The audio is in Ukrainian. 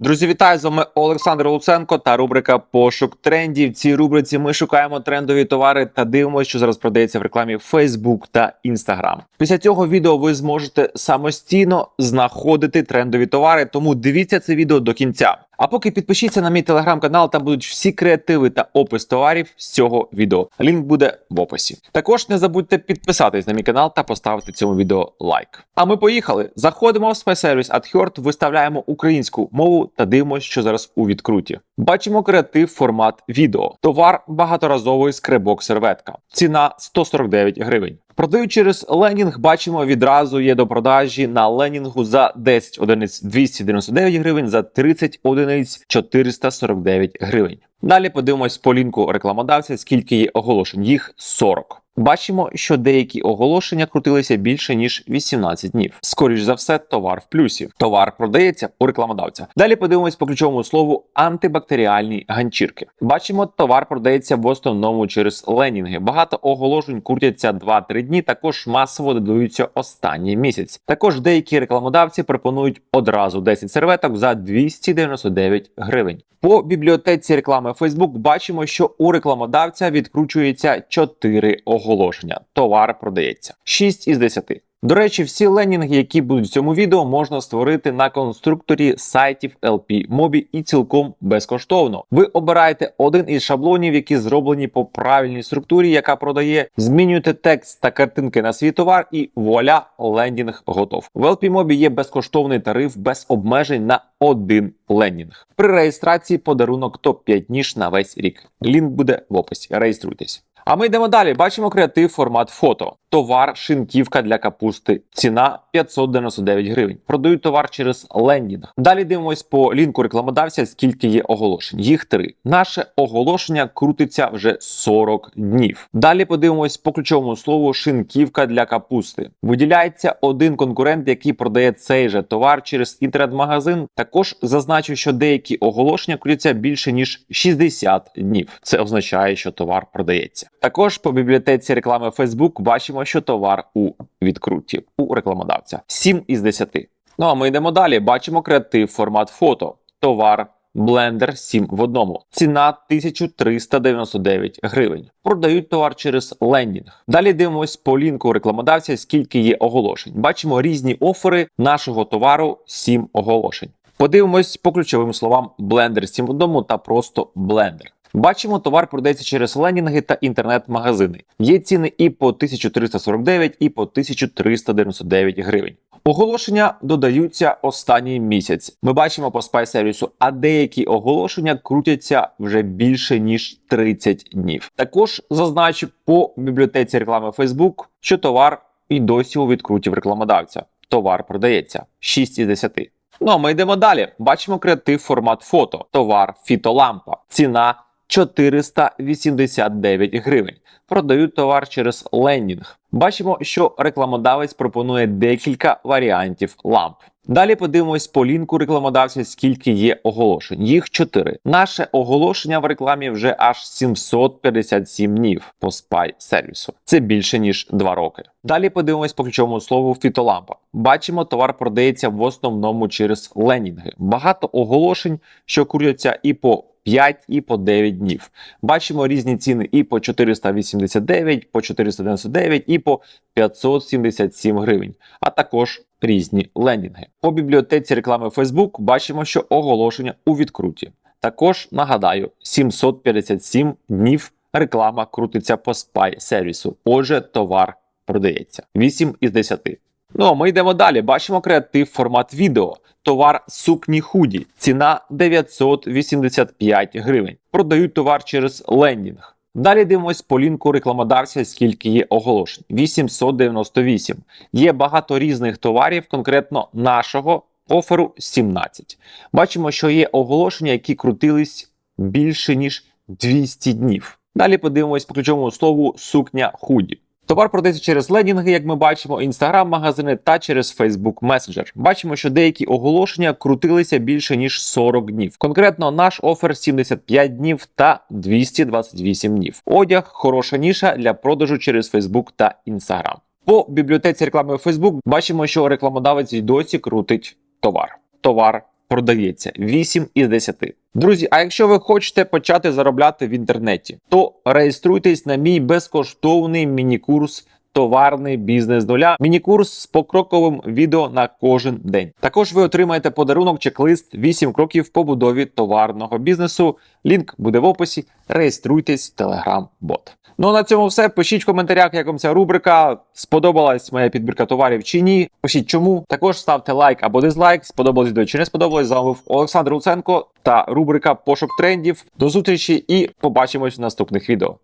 Друзі, вітаю з вами Олександр Луценко та рубрика Пошук трендів. В цій рубриці ми шукаємо трендові товари та дивимося, що зараз продається в рекламі Facebook та Instagram. Після цього відео ви зможете самостійно знаходити трендові товари, тому дивіться це відео до кінця. А поки підпишіться на мій телеграм-канал, там будуть всі креативи та опис товарів з цього відео. Лінк буде в описі. Також не забудьте підписатись на мій канал та поставити цьому відео лайк. А ми поїхали. Заходимо в спецсервіс AdHurt, виставляємо українську мову та дивимося, що зараз у відкруті. Бачимо креатив формат відео. Товар багаторазовий скребок серветка. Ціна 149 гривень. Продаю через ленінг, бачимо відразу є до продажі на ленінгу за 10 одиниць 299 гривень, за 30 одиниць 449 гривень. Далі подивимось по лінку рекламодавця, скільки є оголошень. Їх 40. Бачимо, що деякі оголошення крутилися більше ніж 18 днів. Скоріш за все, товар в плюсі. Товар продається у рекламодавця. Далі подивимось по ключовому слову антибактеріальні ганчірки. Бачимо, товар продається в основному через ленінги. Багато оголошень крутяться 2-3 дні. Також масово додаються останній місяць. Також деякі рекламодавці пропонують одразу 10 серветок за 299 гривень. По бібліотеці реклами Facebook бачимо, що у рекламодавця відкручується 4 оголошення. Товар продається 6 із 10. До речі, всі ленінги, які будуть в цьому відео, можна створити на конструкторі сайтів LP Mobi і цілком безкоштовно. Ви обираєте один із шаблонів, які зроблені по правильній структурі, яка продає, змінюєте текст та картинки на свій товар, і вуаля, лендінг готов. В LP Mobi є безкоштовний тариф без обмежень на один лендінг. При реєстрації подарунок топ-5 ніж на весь рік. Лінк буде в описі. Реєструйтесь. А ми йдемо далі. Бачимо креатив формат фото. Товар шинківка для капусти. Ціна 599 гривень. Продають товар через лендінг. Далі дивимось по лінку рекламодавця, скільки є оголошень. Їх три. Наше оголошення крутиться вже 40 днів. Далі подивимось по ключовому слову шинківка для капусти. Виділяється один конкурент, який продає цей же товар через інтернет-магазин. Також зазначу, що деякі оголошення крутяться більше ніж 60 днів. Це означає, що товар продається. Також по бібліотеці реклами Facebook бачимо, що товар у відкруті у рекламодавця 7 із 10. Ну а ми йдемо далі. Бачимо креатив формат фото. Товар Blender 7 в одному. Ціна 1399 гривень. Продають товар через лендінг. Далі дивимось по лінку рекламодавця, скільки є оголошень. Бачимо різні офери нашого товару 7 оголошень. Подивимось по ключовим словам Blender 7 в одному та просто Blender. Бачимо, товар продається через ленінги та інтернет-магазини. Є ціни і по 1349, і по 1399 гривень. Оголошення додаються останній місяць. Ми бачимо по спай сервісу, а деякі оголошення крутяться вже більше ніж 30 днів. Також зазначу по бібліотеці реклами Facebook, що товар і досі у відкруті в рекламодавця. Товар продається 6 із 10. Ну а ми йдемо далі. Бачимо креатив формат фото. Товар фітолампа. Ціна 489 гривень. Продають товар через лендінг. Бачимо, що рекламодавець пропонує декілька варіантів ламп. Далі подивимось по лінку рекламодавця, скільки є оголошень. Їх 4. Наше оголошення в рекламі вже аж 757 днів по спай сервісу. Це більше ніж 2 роки. Далі подивимось по ключовому слову фітолампа. Бачимо, товар продається в основному через ленінги. Багато оголошень, що крутяться і по 5 і по 9 днів. Бачимо різні ціни і по 489, по 499 і по 577 гривень, а також різні лендінги. По бібліотеці реклами Facebook бачимо, що оголошення у відкруті. Також нагадаю, 757 днів реклама крутиться по спай сервісу. Отже, товар продається 8 із 10. Ну а ми йдемо далі. Бачимо креатив формат відео. Товар сукні худі. Ціна 985 гривень. Продають товар через лендінг. Далі дивимось по лінку рекламодавця, скільки є оголошень. 898. Є багато різних товарів, конкретно нашого оферу 17. Бачимо, що є оголошення, які крутились більше ніж 200 днів. Далі подивимось по ключовому слову сукня худі. Товар продається через лендінги, як ми бачимо, інстаграм-магазини та через Facebook Messenger. Бачимо, що деякі оголошення крутилися більше ніж 40 днів. Конкретно наш офер 75 днів та 228 днів. Одяг хороша ніша для продажу через Facebook та Instagram. По бібліотеці реклами Facebook бачимо, що рекламодавець й досі крутить товар. Товар продається 8 із 10. Друзі, а якщо ви хочете почати заробляти в інтернеті, то реєструйтесь на мій безкоштовний міні-курс Товарний бізнес нуля. Міні-курс з покроковим відео на кожен день. Також ви отримаєте подарунок чек-лист 8 кроків побудові товарного бізнесу. Лінк буде в описі. Реєструйтесь в Telegram-бот. Ну а на цьому все. Пишіть в коментарях, як вам ця рубрика. Сподобалась моя підбірка товарів чи ні. Пишіть чому. Також ставте лайк або дизлайк. Сподобалось відео чи не сподобалось. З вами був Олександр Луценко та рубрика Пошук трендів. До зустрічі і побачимось в наступних відео.